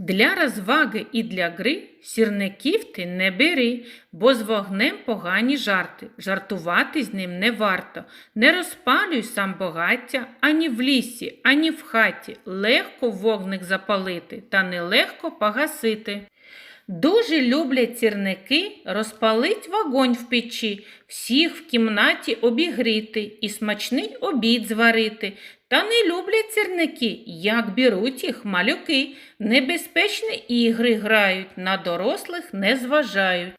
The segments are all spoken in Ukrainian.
Для розваги і для гри сірників ти не бери, бо з вогнем погані жарти. Жартувати з ним не варто. Не розпалюй сам багаття ані в лісі, ані в хаті. Легко вогник запалити, та нелегко погасити. Дуже люблять сірники розпалить вогонь в печі, всіх в кімнаті обігріти і смачний обід зварити. Та не люблять сірники, як беруть їх малюки, небезпечні ігри грають, на дорослих не зважають.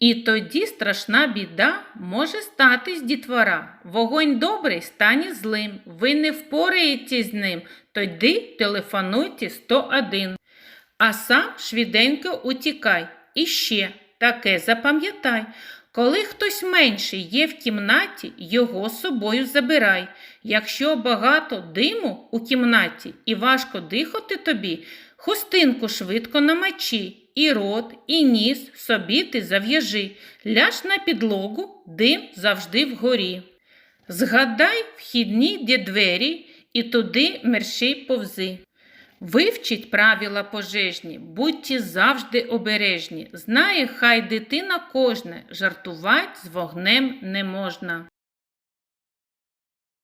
І тоді страшна біда може стати з дітвора. Вогонь добрий стане злим. Ви не впораєтесь з ним, тоді телефонуйте 101. А сам швиденько утікай. І ще таке запам'ятай. Коли хтось менший є в кімнаті, його з собою забирай. Якщо багато диму у кімнаті і важко дихати тобі, хустинку швидко намочи, і рот, і ніс собі ти зав'яжи. Ляж на підлогу, дим завжди вгорі. Згадай вхідні де двері і туди мерщій повзи. Вивчіть правила пожежні, будьте завжди обережні. Знає, хай дитина кожне, жартувати з вогнем не можна.